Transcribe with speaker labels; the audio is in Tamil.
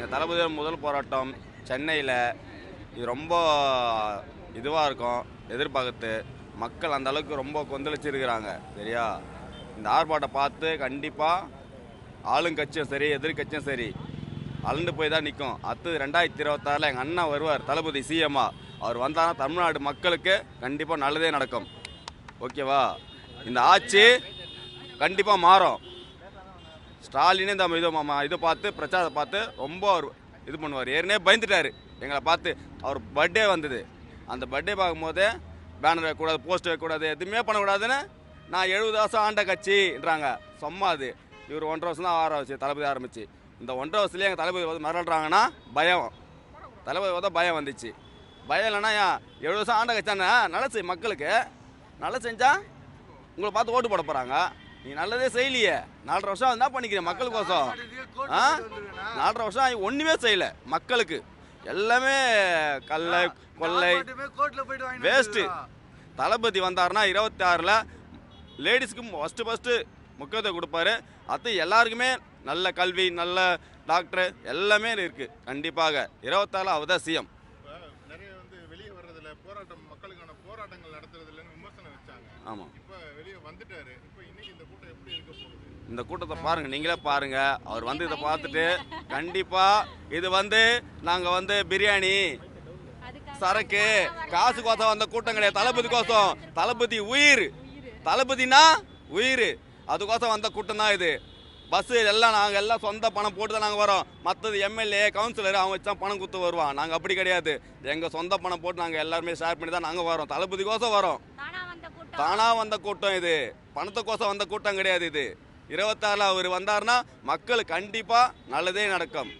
Speaker 1: எங்கள் தளபதியோட முதல் போராட்டம் சென்னையில் இது ரொம்ப இதுவாக இருக்கும் எதிர்பார்த்து. மக்கள் அந்த அளவுக்கு ரொம்ப கொந்தளிச்சிருக்கிறாங்க சரியா? இந்த ஆர்ப்பாட்டம் பார்த்து கண்டிப்பாக ஆளுங்கட்சியும் சரி எதிர்கட்சியும் சரி அலண்டு போய் தான் நிற்கும் அடுத்தது ரெண்டாயிரத்தி இருபத்தாறில் எங்கள் அண்ணா வருவார் தளபதி சிஎம்மா அவர் வந்தால் தமிழ்நாடு மக்களுக்கு கண்டிப்பாக நல்லதே நடக்கும். ஓகேவா? இந்த ஆட்சி கண்டிப்பாக மாறும். ஸ்டாலினே இந்த இது மாமா இதை பார்த்து பிரச்சாரத்தை பார்த்து ரொம்ப அவர் இது பண்ணுவார். ஏற்கனவே பயந்துட்டார். எங்களை பார்த்து அவர் பர்த்டே வந்தது. அந்த பர்த்டே பார்க்கும்போதே பேனர் வைக்கக்கூடாது போஸ்ட் வைக்கக்கூடாது எதுவுமே பண்ணக்கூடாதுன்னு நான் எழுபது வருஷம் ஆண்ட கட்சின்றாங்க. சும்மா அது. இவர் ஒன்றரை வருஷம் தான் ஆரம்பிச்சு தளபதி ஆரம்பிச்சு. இந்த ஒன்றரை வருஷத்துலேயே எங்கள் தளபதி வந்து மிரள்றாங்கன்னா பயம். தளபதி வந்து பயம் வந்துச்சு. பயம் இல்லைன்னா ஏன்? எழுபது வருஷம் ஆண்ட கட்சானே நல்ல செய் மக்களுக்கு. நல்லா செஞ்சால் உங்களை பார்த்து ஓட்டு போட போகிறாங்க நீ நல்லதே செய்யலையே. நாலரை வருஷம் என்ன பண்ணிக்கிறேன் மக்களுக்கோசம்? ஆ? நாலரை வருஷம் ஆகி ஒன்றுமே செய்யல மக்களுக்கு. எல்லாமே கல்லை கொள்ளை வேஸ்ட்டு. தளபதி வந்தாருன்னா இருபத்தி ஆறில் லேடிஸ்க்கு ஃபஸ்ட்டு ஃபஸ்ட்டு முக்கியத்துவம் கொடுப்பாரு. அது எல்லாருக்குமே நல்ல கல்வி நல்ல டாக்டர் எல்லாமே இருக்குது கண்டிப்பாக இருபத்தாறு அவர் தான் சிஎம்
Speaker 2: இப்ப நிறைய வந்து வெளியே வர்றதுல போராட்டம் மக்களுக்கான போராட்டங்கள் நடத்துறதுலன்னு விமர்சனம் வச்சாங்க.
Speaker 1: ஆமாம்
Speaker 2: வெளியே வந்துட்டாரு. இப்போ இன்னைக்கு இந்த கூட்டம் எப்படி இருக்க போகுது?
Speaker 1: இந்த கூட்டத்தை பாருங்க நீங்களே பாருங்க. அவர் வந்து இதை பார்த்துட்டு கண்டிப்பா இது வந்து நாங்க வந்து பிரியாணி சரக்கு காசு கோசம் வந்த கூட்டம் கிடையாது. தளபதி கோசம் தளபதி உயிர். தளபதினா உயிர். அதுக்கோசம் வந்த கூட்டம் தான் இது. பஸ்ஸு எல்லாம் நாங்கள் எல்லாம் சொந்த பணம் போட்டு தான் நாங்கள் வரோம். மற்றது எம்எல்ஏ கவுன்சிலர் அவன் வச்சு தான் பணம் கொடுத்து வருவான். நாங்கள் அப்படி கிடையாது. எங்கள் சொந்த பணம் போட்டு நாங்கள் எல்லாருமே ஷேர் பண்ணி தான் நாங்கள் வரோம். தளபதிக்கோசம் வரோம்.
Speaker 3: தானா வந்த கூட்டம்
Speaker 1: இது. வந்த கூட்டம் இது பணத்துக்கோசம் வந்த கூட்டம் கிடையாது இது. இருபத்தாறுல அவர் வந்தார்னா மக்கள் கண்டிப்பா நல்லதே நடக்கும்.